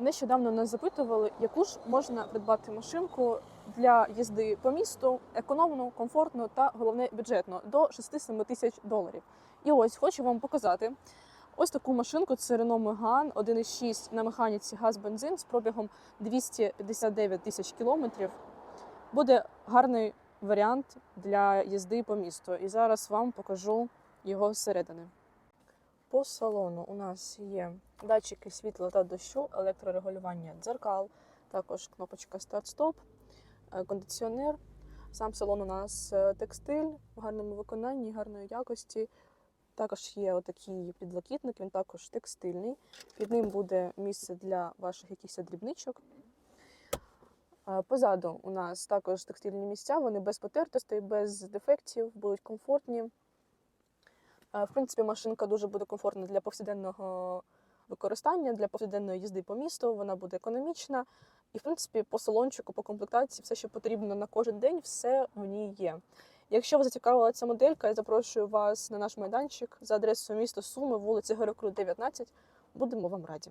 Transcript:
Нещодавно нас запитували, яку ж можна придбати машинку для їзди по місту економно, комфортно та головне бюджетно до 6-7 тисяч доларів. І ось хочу вам показати ось таку машинку. Це Renault Megane 1.6 на механіці газ-бензин з пробігом 259 тисяч кілометрів. Буде гарний варіант для їзди по місту. І зараз вам покажу його зсередини. По салону у нас є датчики світла та дощу, електрорегулювання дзеркал, також кнопочка старт-стоп, е, кондиціонер. Сам салон у нас е, текстиль в гарному виконанні, гарної якості. Також є отакий підлокітник, він також текстильний. Під ним буде місце для ваших якихось дрібничок. Е, Позаду у нас також текстильні місця, вони без потертостей, без дефектів, будуть комфортні. Е, В принципі, машинка дуже буде комфортна для повсякденного використання, для повсякденної їзди по місту. Вона буде економічна. І, в принципі, по салончику, по комплектації, все, що потрібно на кожен день, все в ній є. Якщо вас зацікавила ця моделька, я запрошую вас на наш майданчик за адресою міста Суми, вулиця Герокрут, 19. Будемо вам раді.